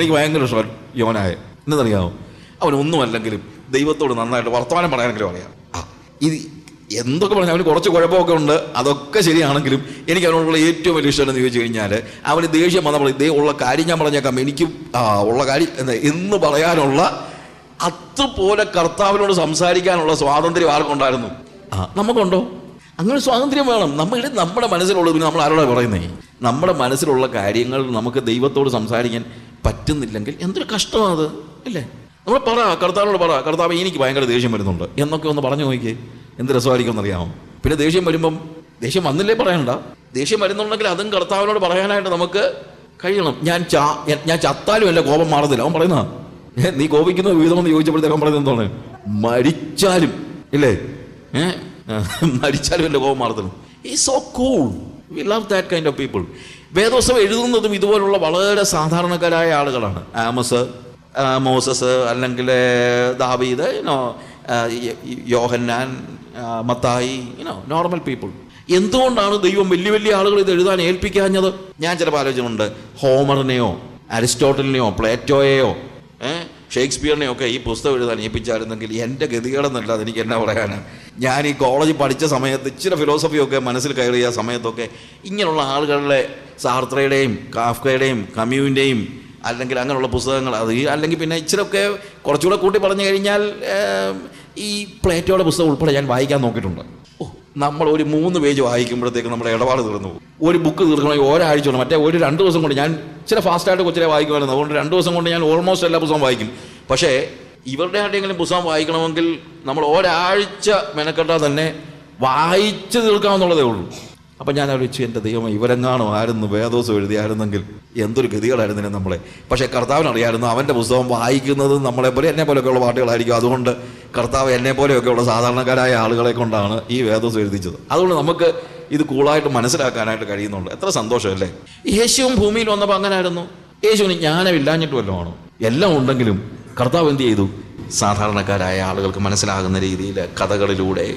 എനിക്ക് ഭയങ്കര ഇഷ്ടമാണ് യോനായ. എന്നറിയാമോ അവനൊന്നുമല്ലെങ്കിലും ദൈവത്തോട് നന്നായിട്ട് വർത്തമാനം പറയാനെങ്കിലും അറിയാം. ആ ഇത് എന്തൊക്കെ പറഞ്ഞാൽ അവന് കുറച്ച് കുഴപ്പമൊക്കെ ഉണ്ട് അതൊക്കെ ശരിയാണെങ്കിലും എനിക്ക് അവനോടുള്ള ഏറ്റവും വലിയ ഇഷ്ടം എന്ന് ചോദിച്ചു കഴിഞ്ഞാൽ അവന് ദേഷ്യം പറയും ഇതേ ഉള്ള കാര്യം ഞാൻ പറഞ്ഞേക്കാം എനിക്ക് ഉള്ള കാര്യം എന്ന് പറയാനുള്ള അതുപോലെ കർത്താവിനോട് സംസാരിക്കാനുള്ള സ്വാതന്ത്ര്യം ആർക്കുണ്ടായിരുന്നു? ആ നമുക്കുണ്ടോ? അങ്ങനെ സ്വാതന്ത്ര്യം വേണം. നമ്മുടെ നമ്മുടെ മനസ്സിലുള്ളത് നമ്മൾ ആരോടാണ് പറയുന്നേ? നമ്മുടെ മനസ്സിലുള്ള കാര്യങ്ങൾ നമുക്ക് ദൈവത്തോട് സംസാരിക്കാൻ പറ്റുന്നില്ലെങ്കിൽ എന്തൊരു കഷ്ടമാണ് അത് അല്ലേ? നമ്മൾ പറ കർത്താവിനോട് പറ കർത്താവ് എനിക്ക് ഭയങ്കര ദേഷ്യം വരുന്നുണ്ട്. എന്നൊക്കെ ഒന്ന് പറഞ്ഞു നോക്കിയേ എന്ത് രസമായിരിക്കും എന്നറിയാമോ പിന്നെ ദേഷ്യം വരുമ്പം ദേഷ്യം വന്നില്ലേ പറയണ്ട. ദേഷ്യം വരുന്നുണ്ടെങ്കിൽ അതും കർത്താവിനോട് പറയാനായിട്ട് നമുക്ക് കഴിയണം. ഞാൻ ചാ ഞാൻ ചത്താലും എന്റെ കോപം മാറുന്നില്ല അവൻ പറയുന്ന നീ കോപിക്കുന്ന വിധമെന്ന് ചോദിച്ചപ്പോഴത്തേക്ക് പറയുന്നത് എന്താണ്? മരിച്ചാലും ഇല്ലേ? ഏഹ് മരിച്ചാലും എന്റെ കോപം മാറത്തില്ല. ഈ so cool we love that kind of people വേദോത്സവം എഴുതുന്നതും ഇതുപോലുള്ള വളരെ സാധാരണക്കാരായ ആളുകളാണ്. ആമസ് മോസസ് അല്ലെങ്കിൽ ദാവീദ് യുനോ യോഹന്നാൻ മത്തായി യുനോ നോർമൽ പീപ്പിൾ എന്തുകൊണ്ടാണ് ദൈവം വലിയ വലിയ ആളുകൾ ഇത് എഴുതാൻ ഏൽപ്പിക്കാഞ്ഞത്? ഞാൻ ചിലപ്പോൾ ആലോചനയുണ്ട് ഹോമറിനെയോ അരിസ്റ്റോട്ടലിനെയോ പ്ലേറ്റോയെയോ ഏഹ് ഷേക്സ്പിയറിനെയോ ഒക്കെ ഈ പുസ്തകം എഴുതാൻ ഏൽപ്പിച്ചായിരുന്നെങ്കിൽ എന്റെ ഗതികേടെന്നല്ലാതെ എനിക്ക് എന്നാ പറയാനാണ് ഞാൻ ഈ കോളേജ് പഠിച്ച സമയത്ത് ഇച്ചിരി ഫിലോസഫിയൊക്കെ മനസ്സിൽ കയറിയ സമയത്തൊക്കെ ഇങ്ങനെയുള്ള ആളുകളുടെ സാർത്രയുടെയും കാഫ്കയുടെയും കമ്യൂവിന്റെയും അല്ലെങ്കിൽ അങ്ങനെയുള്ള പുസ്തകങ്ങൾ അത് അല്ലെങ്കിൽ പിന്നെ ഇച്ചിരൊക്കെ കുറച്ചുകൂടെ കൂട്ടി പറഞ്ഞു കഴിഞ്ഞാൽ ഈ പ്ലേറ്റോയുടെ പുസ്തകം ഉൾപ്പെടെ ഞാൻ വായിക്കാൻ നോക്കിയിട്ടുണ്ട്. നമ്മൾ ഒരു മൂന്ന് പേജ് വായിക്കുമ്പോഴത്തേക്ക് നമ്മുടെ ഇടപാട് തീർന്നു പോകും. ഒരു ബുക്ക് തീർക്കണമെങ്കിൽ ഒരാഴ്ച കൊണ്ട് മറ്റേ ഒരു രണ്ട് ദിവസം കൊണ്ട് ഞാൻ ചില ഫാസ്റ്റായിട്ട് കൊച്ചിലെ വായിക്കുമായിരുന്നു. അതുകൊണ്ട് രണ്ട് ദിവസം കൊണ്ട് ഞാൻ ഓൾമോസ്റ്റ് എല്ലാ പുസ്തകം വായിക്കും. പക്ഷേ ഇവരുടെ ആരുടെയെങ്കിലും പുസ്തകം വായിക്കണമെങ്കിൽ നമ്മൾ ഒരാഴ്ച മെനക്കെട്ടാൽ തന്നെ വായിച്ചു തീർക്കാമെന്നുള്ളതേ ഉള്ളൂ. അപ്പം ഞാൻ ആലോചിച്ചു എന്റെ ദൈവം ഇവരെങ്ങാണോ ആയിരുന്നു വേദോസം എഴുതിയായിരുന്നെങ്കിൽ എന്തൊരു ഗതികളായിരുന്നില്ല നമ്മളെ? പക്ഷേ കർത്താവിന് അറിയായിരുന്നു അവന്റെ പുസ്തകം വായിക്കുന്നത് നമ്മളെ പോലെ എന്നെ പോലെയൊക്കെയുള്ള പാട്ടുകളായിരിക്കും. അതുകൊണ്ട് കർത്താവ് എന്നെ പോലെയൊക്കെയുള്ള സാധാരണക്കാരായ ആളുകളെ കൊണ്ടാണ് ഈ വേദോസം എഴുതിച്ചത്. അതുകൊണ്ട് നമുക്ക് ഇത് കൂളായിട്ട് മനസ്സിലാക്കാനായിട്ട് കഴിയുന്നുണ്ട്. എത്ര സന്തോഷമല്ലേ? യേശുവും ഭൂമിയിൽ വന്നപ്പോൾ അങ്ങനെ ആയിരുന്നു യേശുവിന് ജ്ഞാനമില്ലാഞ്ഞിട്ട് വല്ലതുമാണോ? എല്ലാം ഉണ്ടെങ്കിലും കർത്താവ് എന്ത് ചെയ്തു? സാധാരണക്കാരായ ആളുകൾക്ക് മനസ്സിലാകുന്ന രീതിയിൽ കഥകളിലൂടെ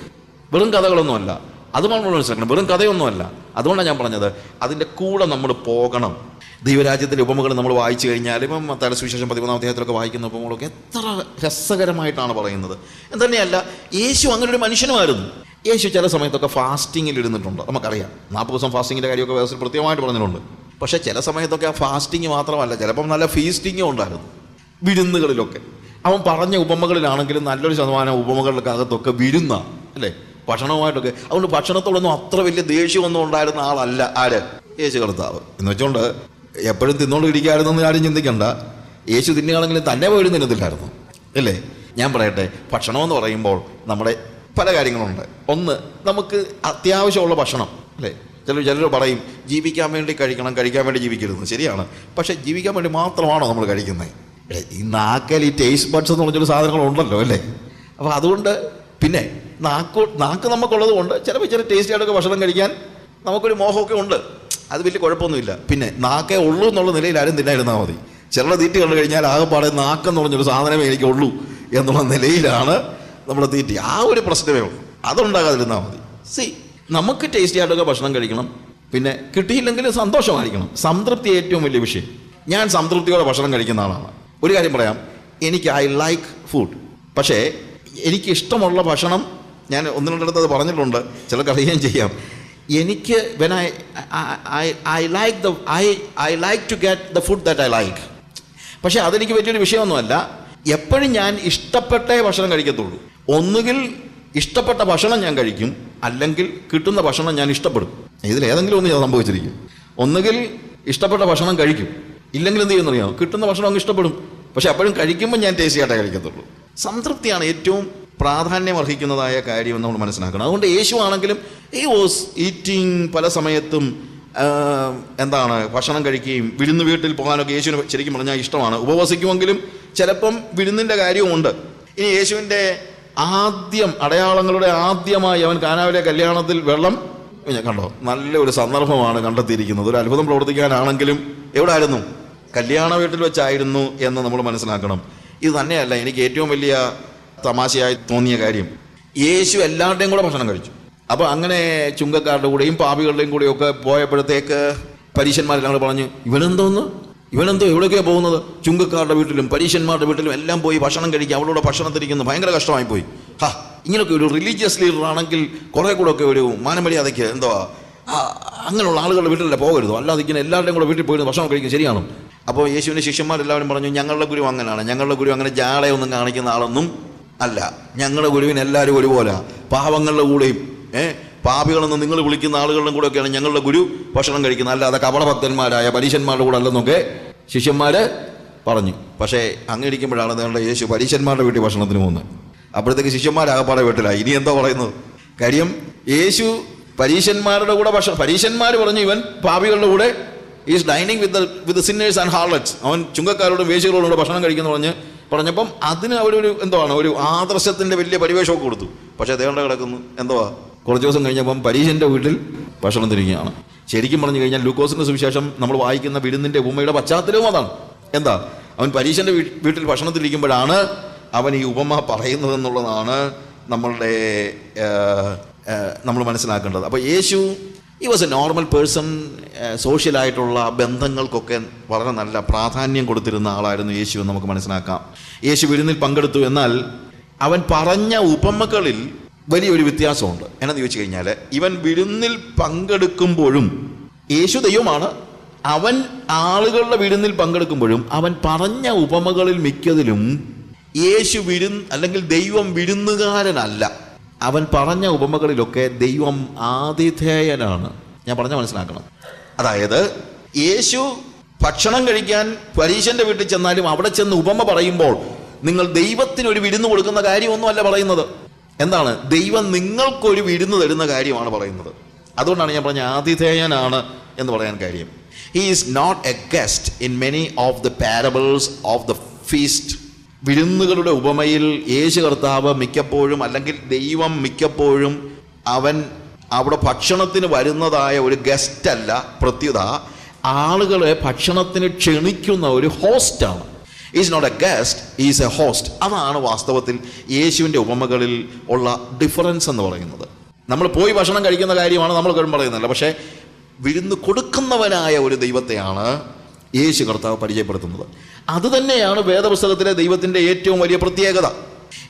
വെറും കഥകളൊന്നുമല്ല അത് നമ്മൾ മനസ്സിലാക്കണം വെറും കഥയൊന്നുമല്ല. അതുകൊണ്ടാണ് ഞാൻ പറഞ്ഞത് അതിന്റെ കൂടെ നമ്മൾ പോകണം. ദൈവരാജ്യത്തിന്റെ ഉപമകൾ നമ്മൾ വായിച്ചു കഴിഞ്ഞാൽ ഇപ്പം മത്തായുടെ സുവിശേഷം പതിമൂന്നാം അദ്ദേഹത്തിലൊക്കെ വായിക്കുന്ന ഉപമകളൊക്കെ എത്ര രസകരമായിട്ടാണ് പറയുന്നത്. തന്നെയല്ല യേശു അങ്ങനെ ഒരു മനുഷ്യനുമായിരുന്നു. യേശു ചില സമയത്തൊക്കെ ഫാസ്റ്റിങ്ങിൽ ഇരുന്നിട്ടുണ്ട്. നമുക്കറിയാം. നാൽപ്പത് ദിവസം ഫാസ്റ്റിങ്ങിന്റെ കാര്യമൊക്കെ വ്യവസ്ഥ പ്രത്യേകമായിട്ട് പറഞ്ഞിട്ടുണ്ട്. പക്ഷേ ചില സമയത്തൊക്കെ ആ ഫാസ്റ്റിങ് മാത്രമല്ല ചിലപ്പം നല്ല ഫീസ്റ്റിങ്ങും ഉണ്ടായിരുന്നു. വിരുന്നുകളിലൊക്കെ. അവൻ പറഞ്ഞ ഉപമകളിലാണെങ്കിലും നല്ലൊരു ശതമാനം ഉപമകളുടെ അകത്തൊക്കെ വിരുന്ന അല്ലേ? ഭക്ഷണവുമായിട്ടൊക്കെ. അതുകൊണ്ട് ഭക്ഷണത്തോടൊന്നും അത്ര വലിയ ദേഷ്യമൊന്നും ഉണ്ടായിരുന്ന ആളല്ല. ആര്? യേശു കർത്താവ്. എന്ന് വെച്ചുകൊണ്ട് എപ്പോഴും എന്ന് ആരും ചിന്തിക്കണ്ട. യേശു തിന്നുകയാണെങ്കിലും തന്നെ പോയി തിന്നത്തില്ലായിരുന്നു അല്ലേ ഞാൻ പറയട്ടെ ഭക്ഷണമെന്ന് പറയുമ്പോൾ നമ്മുടെ പല കാര്യങ്ങളുണ്ട്. ഒന്ന് നമുക്ക് അത്യാവശ്യമുള്ള ഭക്ഷണം. അല്ലേ? ചിലർ ചിലർ പറയും ജീവിക്കാൻ വേണ്ടി കഴിക്കണം കഴിക്കാൻ വേണ്ടി ജീവിക്കരുത് ശരിയാണ്. പക്ഷേ ജീവിക്കാൻ വേണ്ടി മാത്രമാണോ നമ്മൾ കഴിക്കുന്നത്? ഈ നാക്കൽ ഈ ടേസ്റ്റ് ബഡ്സ് എന്ന് പറഞ്ഞൊരു സാധനങ്ങളുണ്ടല്ലോ അല്ലേ? അപ്പോൾ അതുകൊണ്ട് പിന്നെ നാക്ക് നാക്ക് നമുക്കുള്ളത് കൊണ്ട് ചിലപ്പോൾ ചില ടേസ്റ്റി ആയിട്ടൊക്കെ ഭക്ഷണം കഴിക്കാൻ നമുക്കൊരു മോഹമൊക്കെ ഉണ്ട്. അത് വലിയ കുഴപ്പമൊന്നുമില്ല. പിന്നെ നാക്കേ ഉള്ളൂ എന്നുള്ള നിലയിൽ ആരും തിന്നായിരുന്നാൽ മതി. ചിലരുടെ തീറ്റി കണ്ടു കഴിഞ്ഞാൽ ആകെപ്പാടെ നാക്കെന്ന് പറഞ്ഞൊരു സാധനമേ എനിക്കുള്ളൂ എന്നുള്ള നിലയിലാണ് നമ്മുടെ തീറ്റി. ആ ഒരു പ്രശ്നമേ ഉള്ളൂ. അതുണ്ടാകാതിരുന്നാൽ മതി. സി നമുക്ക് ടേസ്റ്റി ആയിട്ടൊക്കെ ഭക്ഷണം കഴിക്കണം. പിന്നെ കിട്ടിയില്ലെങ്കിൽ സന്തോഷമായിരിക്കണം. സംതൃപ്തി ഏറ്റവും വലിയ വിഷയം. ഞാൻ സംതൃപ്തിയോടെ ഭക്ഷണം കഴിക്കുന്ന ആളാണ്. ഒരു കാര്യം പറയാം. എനിക്ക് ഐ ലൈക്ക് ഫുഡ് പക്ഷേ എനിക്ക് ഇഷ്ടമുള്ള ഭക്ഷണം ഞാൻ ഒന്ന് രണ്ടിടത്ത് അത് പറഞ്ഞിട്ടുണ്ട്. ചിലർക്ക് അറിയുകയും ചെയ്യാം. എനിക്ക് when I I like the I I like to get the food that I like പക്ഷേ അതെനിക്ക് വലിയൊരു വിഷയമൊന്നുമല്ല. എപ്പോഴും ഞാൻ ഇഷ്ടപ്പെട്ടേ ഭക്ഷണം കഴിക്കത്തുള്ളൂ. ഒന്നുകിൽ ഇഷ്ടപ്പെട്ട ഭക്ഷണം ഞാൻ കഴിക്കും അല്ലെങ്കിൽ കിട്ടുന്ന ഭക്ഷണം ഞാൻ ഇഷ്ടപ്പെടും. ഇതിൽ ഏതെങ്കിലും ഒന്ന് ഞാൻ സംഭവിച്ചിരിക്കും. ഒന്നുകിൽ ഇഷ്ടപ്പെട്ട ഭക്ഷണം കഴിക്കും. ഇല്ലെങ്കിൽ എന്ത് ചെയ്യുന്നറിയാമോ കിട്ടുന്ന ഭക്ഷണം അങ്ങ് ഇഷ്ടപ്പെടും. പക്ഷെ അപ്പോഴും കഴിക്കുമ്പോൾ ഞാൻ ടേസ്റ്റി ആയിട്ടേ കഴിക്കത്തുള്ളൂ. സംതൃപ്തിയാണ് ഏറ്റവും പ്രാധാന്യം അർഹിക്കുന്നതായ കാര്യം നമ്മൾ മനസ്സിലാക്കണം. അതുകൊണ്ട് യേശു ആണെങ്കിലും ഈ വാസ് ഈറ്റിംഗ് പല സമയത്തും എന്താണ് ഭക്ഷണം കഴിക്കുകയും വിരുന്ന് വീട്ടിൽ പോകാനൊക്കെ യേശുവിന് ശരിക്കും പറഞ്ഞാൽ ഇഷ്ടമാണ്. ഉപവസിക്കുമെങ്കിലും ചിലപ്പം വിരുന്നിന്റെ കാര്യവുമുണ്ട്. ഇനി യേശുവിന്റെ ആദ്യം അടയാളങ്ങളുടെ ആദ്യമായി അവൻ കാനാവിലെ കല്യാണത്തിൽ വെള്ളം കണ്ടോ? നല്ല ഒരു സന്ദർഭമാണ് കണ്ടെത്തിയിരിക്കുന്നത്. ഒരു അത്ഭുതം പ്രവർത്തിക്കാനാണെങ്കിലും എവിടെ ആയിരുന്നു കല്യാണ വീട്ടിൽ വെച്ചായിരുന്നു എന്ന് നമ്മൾ മനസ്സിലാക്കണം. ഇത് തന്നെയല്ല എനിക്ക് ഏറ്റവും വലിയ തമാശയായി തോന്നിയ കാര്യം. യേശു എല്ലാവരുടെയും കൂടെ ഭക്ഷണം കഴിച്ചു. അപ്പോൾ അങ്ങനെ ചുങ്കക്കാരുടെ കൂടെയും പാപികളുടെയും കൂടെയും ഒക്കെ പോയപ്പോഴത്തേക്ക് പരീശന്മാരെല്ലാം കൂടെ പറഞ്ഞു ഇവനെന്തോന്ന് ഇവനെന്തോ എവിടെയൊക്കെയാ പോകുന്നത്? ചുങ്കക്കാരുടെ വീട്ടിലും പരീശന്മാരുടെ വീട്ടിലും എല്ലാം പോയി ഭക്ഷണം കഴിക്കുക. അവളോട് ഭക്ഷണത്തിരിക്കുന്നു. ഭയങ്കര കഷ്ടമായി പോയി. ഹാ ഇങ്ങനെയൊക്കെ ഒരു റിലീജിയസ് ലീഡർ ആണെങ്കിൽ കുറേ കൂടെ ഒക്കെ ഒരു മാനമര്യാദയ്ക്ക് എന്തോ അങ്ങനെയുള്ള ആളുകളുടെ വീട്ടിലല്ലേ പോകരുത്. അല്ലാതെ ഇങ്ങനെ എല്ലാവരുടെയും കൂടെ വീട്ടിൽ പോയിരുന്നു ഭക്ഷണം കഴിക്കും ശരിയാണ്? അപ്പോൾ യേശുവിന്റെ ശിഷ്യന്മാരെല്ലാവരും പറഞ്ഞു ഞങ്ങളുടെ ഗുരു അങ്ങനെയാണ് ഞങ്ങളുടെ ഗുരു അങ്ങനെ ജാളയൊന്നും കാണിക്കുന്ന ആളൊന്നും അല്ല. ഞങ്ങളുടെ ഗുരുവിന് എല്ലാവരും ഒരുപോലെ. പാവങ്ങളുടെ കൂടെയും ഏ പാപികളെന്ന് നിങ്ങൾ വിളിക്കുന്ന ആളുകളുടെ കൂടെയൊക്കെയാണ് ഞങ്ങളുടെ ഗുരു ഭക്ഷണം കഴിക്കുന്നത്. അല്ലാതെ കപടഭക്തന്മാരായ പരീശന്മാരുടെ കൂടെ അല്ലെന്നൊക്കെ ശിഷ്യന്മാർ പറഞ്ഞു. പക്ഷേ അങ്ങനെ ഇരിക്കുമ്പോഴാണ് നിങ്ങളുടെ യേശു പരീശന്മാരുടെ വീട്ടിൽ ഭക്ഷണത്തിന് പോകുന്നത്. അപ്പോഴത്തേക്ക് ശിഷ്യന്മാരാകപ്പാടെ വീട്ടിലായി. ഇനി എന്താ പറയുന്നത്? കാര്യം യേശു പരീശന്മാരുടെ കൂടെ ഭക്ഷണം പരീശന്മാർ പറഞ്ഞു ഇവൻ പാപികളുടെ കൂടെ is dining with with sinners and harlots അവൻ ചുങ്കക്കാരോടും വേശികളോടും ഭക്ഷണം കഴിക്കുന്നു പറഞ്ഞ് പറഞ്ഞപ്പം അതിന് അവരൊരു എന്തുവാണ്? ഒരു ആദർശത്തിന്റെ വലിയ പരിവേഷമൊക്കെ കൊടുത്തു. പക്ഷേ ദേവന്റെ കിടക്കുന്നു. എന്തുവാ? കുറച്ച് ദിവസം കഴിഞ്ഞപ്പം പരീശന്റെ വീട്ടിൽ ഭക്ഷണം തിരിക്കുകയാണ് ശരിക്കും പറഞ്ഞു കഴിഞ്ഞാൽ ലൂക്കോസിന്റെ സുവിശേഷം നമ്മൾ വായിക്കുന്ന വിരുന്നിന്റെ ഉപമയുടെ പശ്ചാത്തലവും അതാണ്. എന്താ? അവൻ പരീശന്റെ വീട്ടിൽ ഭക്ഷണത്തിലിരിക്കുമ്പോഴാണ് അവൻ ഈ ഉപമ പറയുന്നത് എന്നുള്ളതാണ് നമ്മളുടെ നമ്മൾ മനസ്സിലാക്കേണ്ടത്. അപ്പോൾ യേശു he was a normal person സോഷ്യലായിട്ടുള്ള ബന്ധങ്ങൾക്കൊക്കെ വളരെ നല്ല പ്രാധാന്യം കൊടുത്തിരുന്ന ആളായിരുന്നു യേശു എന്ന് നമുക്ക് മനസ്സിലാക്കാം. യേശു വിരുന്നിൽ പങ്കെടുത്തു എന്നാൽ അവൻ പറഞ്ഞ ഉപമകളിൽ വലിയൊരു വ്യത്യാസമുണ്ട്. എന്നു ചോദിച്ചു കഴിഞ്ഞാൽ ഇവൻ വിരുന്നിൽ പങ്കെടുക്കുമ്പോഴും യേശു ദൈവമാണ്. അവൻ ആളുകളുടെ വിരുന്നിൽ പങ്കെടുക്കുമ്പോഴും അവൻ പറഞ്ഞ ഉപമകളിൽ മിക്കതിലും യേശു വിരുന്ന് അല്ലെങ്കിൽ ദൈവം വിരുന്നുകാരനല്ല. അവൻ പറഞ്ഞ ഉപമകളിലൊക്കെ ദൈവം ആതിഥേയനാണ്. ഞാൻ പറഞ്ഞ മനസ്സിലാക്കണം. അതായത് യേശു ഭക്ഷണം കഴിക്കാൻ പരീശന്റെ വീട്ടിൽ ചെന്നാലും അവിടെ ചെന്ന് ഉപമ പറയുമ്പോൾ നിങ്ങൾ ദൈവത്തിന് ഒരു വിരുന്ന് കൊടുക്കുന്ന കാര്യമൊന്നുമല്ല പറയുന്നത്. എന്താണ്? ദൈവം നിങ്ങൾക്കൊരു വിരുന്ന് തരുന്ന കാര്യമാണ് പറയുന്നത്. അതുകൊണ്ടാണ് ഞാൻ പറഞ്ഞ ആതിഥേയനാണ് എന്ന് പറയാൻ കാര്യം. He is not a guest in many of the parables of the feast വിരുന്നുകളുടെ ഉപമയിൽ യേശു കർത്താവ് മിക്കപ്പോഴും അല്ലെങ്കിൽ ദൈവം മിക്കപ്പോഴും അവൻ അവിടെ ഭക്ഷണത്തിന് വരുന്നതായ ഒരു ഗസ്റ്റ് അല്ല പ്രത്യുത. ആളുകളെ ഭക്ഷണത്തിന് ക്ഷണിക്കുന്ന ഒരു ഹോസ്റ്റാണ് is not a guest is a host അതാണ് വാസ്തവത്തിൽ യേശുവിന്റെ ഉപമകളിൽ ഉള്ള ഡിഫറൻസ് എന്ന് പറയുന്നത്. നമ്മൾ പോയി ഭക്ഷണം കഴിക്കുന്ന കാര്യമാണ് നമ്മൾ പറയുന്നില്ല പക്ഷേ വിരുന്ന് കൊടുക്കുന്നവനായ ഒരു ദൈവത്തെയാണ് യേശു കർത്താവ് പരിചയപ്പെടുത്തുന്നത്. അതുതന്നെയാണ് വേദപുസ്തകത്തിലെ ദൈവത്തിന്റെ ഏറ്റവും വലിയ പ്രത്യേകത.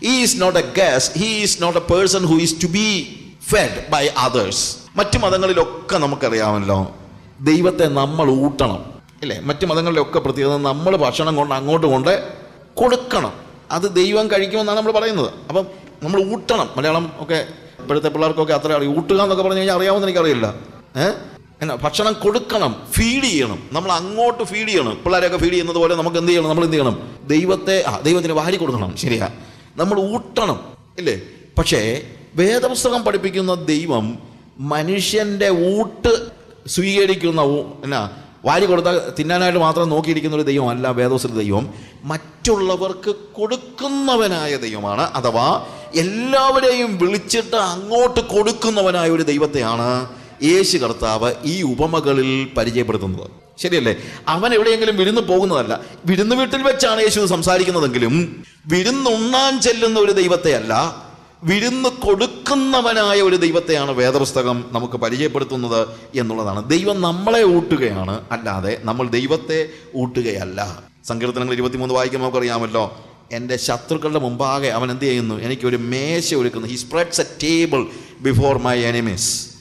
He is not a guest he is not a person who is to be fed by others മറ്റു മതങ്ങളിലൊക്കെ നമുക്കറിയാമല്ലോ ദൈവത്തെ നമ്മൾ ഊട്ടണം. അല്ലേ മറ്റു മതങ്ങളിലൊക്കെ പ്രത്യേകത നമ്മൾ ഭക്ഷണം കൊണ്ട് അങ്ങോട്ട് കൊണ്ട് കൊടുക്കണം. അത് ദൈവം കഴിക്കുമെന്നാണ് നമ്മൾ പറയുന്നത്. അപ്പം നമ്മൾ ഊട്ടണം. മലയാളം ഒക്കെ ഇപ്പോഴത്തെ പിള്ളേർക്കൊക്കെ അത്ര അറിയാം. ഊട്ടുക എന്നൊക്കെ പറഞ്ഞു കഴിഞ്ഞാൽ അറിയാമെന്ന് എനിക്കറിയില്ല. ഏഹ് എന്നാ ഭക്ഷണം കൊടുക്കണം ഫീഡ് ചെയ്യണം. നമ്മൾ അങ്ങോട്ട് ഫീഡ് ചെയ്യണം. പിള്ളേരെയൊക്കെ ഫീഡ് ചെയ്യുന്നത് പോലെ നമുക്ക് എന്ത് ചെയ്യണം? നമ്മൾ എന്ത് ചെയ്യണം? ദൈവത്തെ ആ ദൈവത്തിന് വാരി കൊടുക്കണം. ശരിയാ. നമ്മൾ ഊട്ടണം. ഇല്ലേ? പക്ഷേ വേദപുസ്തകം പഠിപ്പിക്കുന്ന ദൈവം മനുഷ്യന്റെ ഊട്ട് സ്വീകരിക്കുന്ന എന്നാ വാരി കൊടുത്താൽ തിന്നാനായിട്ട് മാത്രം നോക്കിയിരിക്കുന്ന ഒരു ദൈവം അല്ല വേദോസിലെ ദൈവം. മറ്റുള്ളവർക്ക് കൊടുക്കുന്നവനായ ദൈവമാണ്. അഥവാ എല്ലാവരെയും വിളിച്ചിട്ട് അങ്ങോട്ട് കൊടുക്കുന്നവനായ ഒരു ദൈവത്തെയാണ് യേശു കർത്താവ് ഈ ഉപമകളിൽ പരിചയപ്പെടുത്തുന്നത്. ശരിയല്ലേ? അവൻ എവിടെയെങ്കിലും വിരുന്ന് പോകുന്നതല്ല. വിരുന്ന് വീട്ടിൽ വെച്ചാണ് യേശു സംസാരിക്കുന്നതെങ്കിലും വിരുന്നുണ്ണാൻ ചെല്ലുന്ന ഒരു ദൈവത്തെ അല്ല വിരുന്ന് കൊടുക്കുന്നവനായ ഒരു ദൈവത്തെയാണ് വേദപുസ്തകം നമുക്ക് പരിചയപ്പെടുത്തുന്നത് എന്നുള്ളതാണ്. ദൈവം നമ്മളെ ഊട്ടുകയാണ് അല്ലാതെ നമ്മൾ ദൈവത്തെ ഊട്ടുകയല്ല. സങ്കീർത്തനങ്ങൾ ഇരുപത്തിമൂന്ന് വായിക്കുമ്പോൾ നമുക്കറിയാമല്ലോ എന്റെ ശത്രുക്കളുടെ മുമ്പാകെ അവൻ എന്ത് ചെയ്യുന്നു? എനിക്കൊരു മേശ ഒരുക്കുന്നു. He spreads a table before my enemies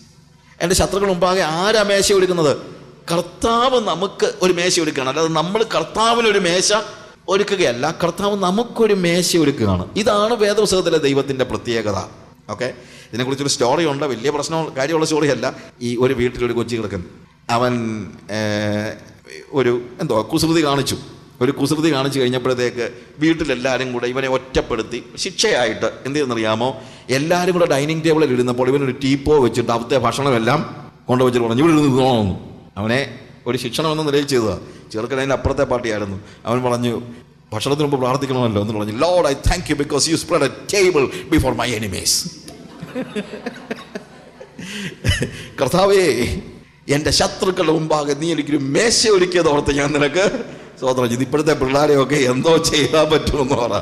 എന്റെ ശത്രുക്കൾ മുമ്പാകെ ആരാ മേശ ഒരുക്കുന്നത് കർത്താവ് നമുക്ക് ഒരു മേശ ഒരുക്കുകയാണ് അല്ലാതെ നമ്മൾ കർത്താവിന് ഒരു മേശ ഒരുക്കുകയല്ല കർത്താവ് നമുക്കൊരു മേശ ഒരുക്കുകയാണ് ഇതാണ് വേദപുസ്തകത്തിലെ ദൈവത്തിന്റെ പ്രത്യേകത. ഓക്കെ ഇതിനെക്കുറിച്ചൊരു സ്റ്റോറി ഉണ്ട്. വലിയ പ്രശ്നം കാര്യമുള്ള സ്റ്റോറിയല്ല ഈ ഒരു വീട്ടിലൊരു കൊച്ചി കിടക്കുന്നു. അവൻ ഒരു എന്തോ കുസൃതി കാണിച്ചു. ഒരു കുസൃതി കാണിച്ചു കഴിഞ്ഞപ്പോഴത്തേക്ക് വീട്ടിലെല്ലാവരും കൂടെ ഇവനെ ഒറ്റപ്പെടുത്തി ശിക്ഷയായിട്ട് എന്ത് ചെയ്യുന്നറിയാമോ? എല്ലാവരും കൂടെ ഡൈനിങ് ടേബിളിൽ ഇരുന്നപ്പോൾ ഇവനൊരു ടീപ്പോ വെച്ചിട്ട് അവിടുത്തെ ഭക്ഷണമെല്ലാം കൊണ്ടുവച്ചിട്ട് പറഞ്ഞു ഇവിടെ ഇരുന്ന് തോന്നുന്നു അവനെ ഒരു ശിക്ഷണം എന്ന നിലയിൽ ചെയ്തതാ. ചെറുക്കൻ അതിന്റെ അപ്പുറത്തെ പാർട്ടിയായിരുന്നു. അവൻ പറഞ്ഞു ഭക്ഷണത്തിന് മുമ്പ് പ്രാർത്ഥിക്കണമല്ലോ എന്ന് പറഞ്ഞു. Lord I thank you because you spread a table before my enemies കർത്താവേ എന്റെ ശത്രുക്കളുടെ മുമ്പാകെ നീ എനിക്കൊരു മേശ ഒരുക്കിയത് ഓർത്ത് ഞാൻ നിനക്ക് സ്വതന്ത്രം ചെയ്തു. ഇപ്പോഴത്തെ പിള്ളേരെയൊക്കെ എന്തോ ചെയ്യാൻ പറ്റുമെന്ന് പറ.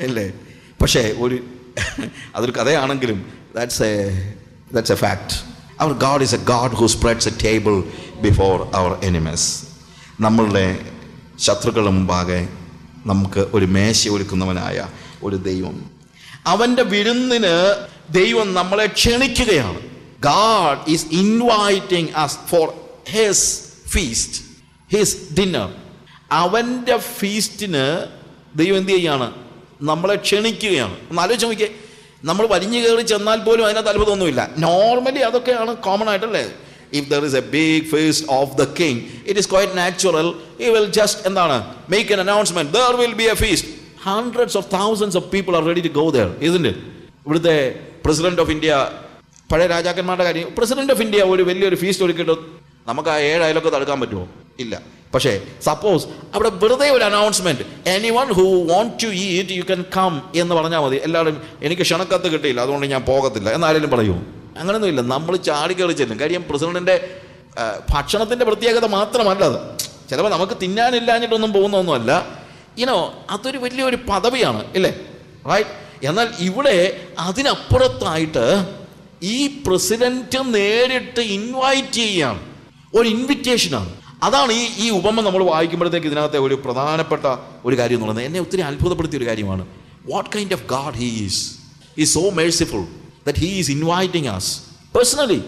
അല്ലേ പക്ഷേ ഒരു അതൊരു കഥയാണെങ്കിലും that's a that's a fact our God is a God who spreads a table before our enemies നമ്മളുടെ ശത്രുക്കളുടെ മുമ്പാകെ നമുക്ക് ഒരു മേശ ഒരുക്കുന്നവനായ ഒരു ദൈവം. അവന്റെ വിരുന്നിന് ദൈവം നമ്മളെ ക്ഷണിക്കുകയാണ്. God is inviting us for his feast his dinner അവന്റെ ഫീസ്റ്റിന് ദൈവം എന്ത് ചെയ്യാണ്? നമ്മളെ ക്ഷണിക്കുകയാണ്. ഒന്ന് ആലോചിച്ച് നോക്കിയേ. നമ്മൾ വലിഞ്ഞു കയറി ചെന്നാൽ പോലും അതിനകത്ത് അത്ഭുതമൊന്നുമില്ല. നോർമലി അതൊക്കെയാണ് കോമൺ ആയിട്ടല്ലേ if there is a big feast of the king it is quite natural he will just എന്താണ്? Make an announcement there will be a feast hundreds of thousands of people are ready to go there ഇതിന്റെ ഇവിടുത്തെ president of India പഴയ രാജാക്കന്മാരുടെ കാര്യം. President of India ഒരു വലിയൊരു feast ഒരുക്കിയിട്ട് നമുക്ക് ആ ഏഴ് അയലൊക്കെ തടുക്കാൻ പറ്റുമോ? ഇല്ല. പക്ഷേ സപ്പോസ് അവിടെ വെറുതെ ഒരു announcement any one who want to eat you can come എന്ന് പറഞ്ഞാൽ മതി. എല്ലാവരും എനിക്ക് ക്ഷണക്കത്ത് കിട്ടിയില്ല അതുകൊണ്ട് ഞാൻ പോകത്തില്ല എന്നാരെങ്കിലും പറയൂ? അങ്ങനെയൊന്നുമില്ല നമ്മൾ ചാടി കയറി ചെല്ലും. കാര്യം പ്രസിഡന്റിന്റെ ഭക്ഷണത്തിന്റെ പ്രത്യേകത മാത്രമല്ല അത്. ചിലപ്പോൾ നമുക്ക് തിന്നാനില്ലാഞ്ഞിട്ടൊന്നും പോകുന്നൊന്നുമല്ല. ഇനോ അതൊരു വലിയൊരു പദവിയാണ് ഇല്ലേ? റൈറ്റ് എന്നാൽ ഇവിടെ അതിനപ്പുറത്തായിട്ട് ഈ പ്രസിഡന്റ് നേരിട്ട് ഇൻവൈറ്റ് ചെയ്യുകയാണ് ഒരു ഇൻവിറ്റേഷനാണ് അതാണ് ഈ ഈ ഉപമ നമ്മൾ വായിക്കുമ്പോഴത്തേക്ക് ഇതിനകത്തെ ഒരു പ്രധാനപ്പെട്ട ഒരു കാര്യം എന്ന് പറയുന്നത് എന്നെ ഒത്തിരി അത്ഭുതപ്പെടുത്തിയ ഒരു കാര്യമാണ്. What kind of God he is he so merciful that he is inviting us personally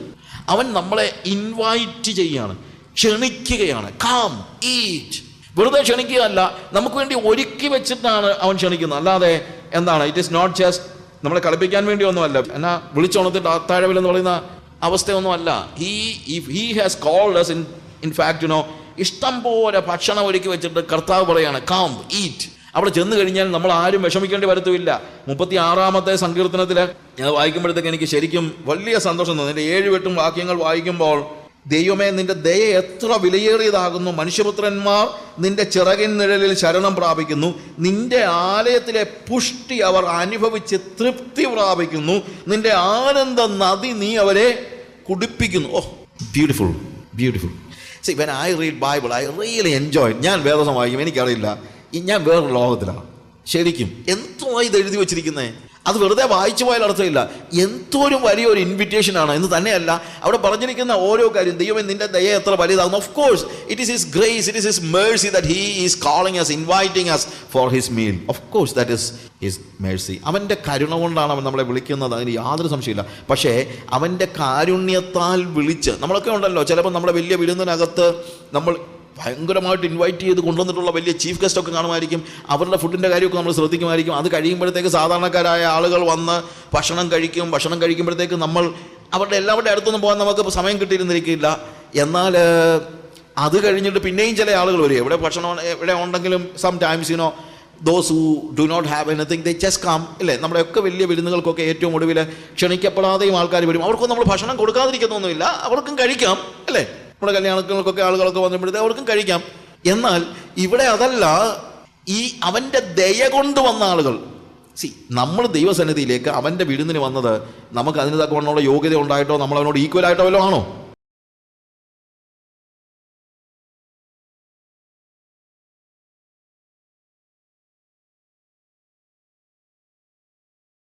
അവൻ നമ്മളെ ഇൻവൈറ്റ് ചെയ്യുകയാണ് ക്ഷണിക്കുകയാണ്. കാം ഈറ്റ് വെറുതെ ക്ഷണിക്കുകയല്ല നമുക്ക് വേണ്ടി ഒരുക്കി വെച്ചിട്ടാണ് അവൻ ക്ഷണിക്കുന്നത്. അല്ലാതെ എന്താണ്? ഇറ്റ് ഈസ് നോട്ട് ജസ്റ്റ് നമ്മളെ കളിപ്പിക്കാൻ വേണ്ടി ഒന്നുമല്ല എന്നാ വിളിച്ചുണർത്തിട്ട് അത്താഴവിലെന്ന് പറയുന്ന അവസ്ഥയൊന്നുമല്ല. He if he has called us in in fact you know ഇഷ്ടം പോലെ ഭക്ഷണം ഒരുക്കി വെച്ചിട്ട് കർത്താവ് പറയാണ് കാം ഈറ്റ് അവിടെ ചെന്ന് കഴിഞ്ഞാൽ നമ്മൾ ആരും വിഷമിക്കേണ്ടി വരത്തുമില്ല. മുപ്പത്തി ആറാമത്തെ സങ്കീർത്തനത്തിൽ ഞാൻ വായിക്കുമ്പോഴത്തേക്ക് എനിക്ക് ശരിക്കും വലിയ സന്തോഷം തോന്നി. എന്റെ ഏഴ് വെട്ടും വാക്യങ്ങൾ വായിക്കുമ്പോൾ ദൈവമേ നിന്റെ ദയ എത്ര വിലയേറിയതാകുന്നു. മനുഷ്യപുത്രന്മാർ നിന്റെ ചിറകിൻ നിഴലിൽ ശരണം പ്രാപിക്കുന്നു. നിന്റെ ആലയത്തിലെ പുഷ്ടി അവർ അനുഭവിച്ച് തൃപ്തി പ്രാപിക്കുന്നു. നിന്റെ ആനന്ദ നദി നീ അവരെ കുടിപ്പിക്കുന്നു. ഓ beautiful beautiful see when I read Bible I really enjoy ഞാൻ വേദസം വായിക്കും എനിക്കറിയില്ല. ഞാൻ വേറൊരു ലോകത്തിലാണ് ശരിക്കും. എന്തോ ഇത് എഴുതി വെച്ചിരിക്കുന്നത് അത് വെറുതെ വായിച്ചു പോയാൽ അർത്ഥമില്ല. എന്തോരും വലിയൊരു ഇൻവിറ്റേഷൻ ആണ്. എന്ന് തന്നെയല്ല അവിടെ പറഞ്ഞിരിക്കുന്ന ഓരോ കാര്യം ദൈവം നിന്റെ ദയ എത്ര വലുതാകുന്നു of course it is his grace it is his mercy that he is calling us inviting us for his meal of course that is his mercy അവന്റെ കരുണ കൊണ്ടാണ് അവൻ നമ്മളെ വിളിക്കുന്നത് അതിന് യാതൊരു സംശയമില്ല പക്ഷേ അവന്റെ കാരുണ്യത്താൽ വിളിച്ച് നമ്മളൊക്കെ ഉണ്ടല്ലോ ചിലപ്പോൾ നമ്മുടെ വലിയ വിരുന്നിനകത്ത് നമ്മൾ ഭയങ്കരമായിട്ട് ഇൻവൈറ്റ് ചെയ്ത് കൊണ്ടുവന്നിട്ടുള്ള വലിയ ചീഫ് ഗസ്റ്റ് ഒക്കെ കാണുമായിരിക്കും. അവരുടെ ഫുഡിന്റെ കാര്യമൊക്കെ നമ്മൾ ശ്രദ്ധിക്കുമായിരിക്കും. അത് കഴിയുമ്പോഴത്തേക്ക് സാധാരണക്കാരായ ആളുകൾ വന്ന് ഭക്ഷണം കഴിക്കും. ഭക്ഷണം കഴിക്കുമ്പോഴത്തേക്ക് നമ്മൾ അവരുടെ എല്ലാവരുടെ അടുത്തൊന്നും പോകാൻ നമുക്ക് സമയം കിട്ടിയിരുന്നിരിക്കില്ല. എന്നാൽ അത് കഴിഞ്ഞിട്ട് പിന്നെയും ചില ആളുകൾ വരും. എവിടെ ഭക്ഷണം എവിടെ ഉണ്ടെങ്കിലും sometimes you know those who do not have anything they just come ഇല്ലേ? നമ്മുടെയൊക്കെ വലിയ വിരുന്നുകൾക്കൊക്കെ ഏറ്റവും ഒടുവിൽ ക്ഷണിക്കപ്പെടാതെയും ആൾക്കാർ വരും. അവർക്കും നമ്മൾ ഭക്ഷണം കൊടുക്കാതിരിക്കുന്നൊന്നുമില്ല. അവർക്കും കഴിക്കാം. അല്ലേ? നമ്മുടെ കല്യാണങ്ങൾക്കൊക്കെ ആളുകളൊക്കെ വന്നപ്പോഴത്തെ അവർക്കും കഴിക്കാം. എന്നാൽ ഇവിടെ അതല്ല ഈ അവന്റെ ദയ കൊണ്ട് വന്ന ആളുകൾ. സി നമ്മൾ ദൈവസന്നിധിയിലേക്ക് അവന്റെ വിരുന്നിന് വന്നത് നമുക്ക് അതിന് തക്കവണ്ണമുള്ള യോഗ്യത ഉണ്ടായിട്ടോ നമ്മൾ അവനോട് ഈക്വൽ ആയിട്ടോ വല്ലതും ആണോ?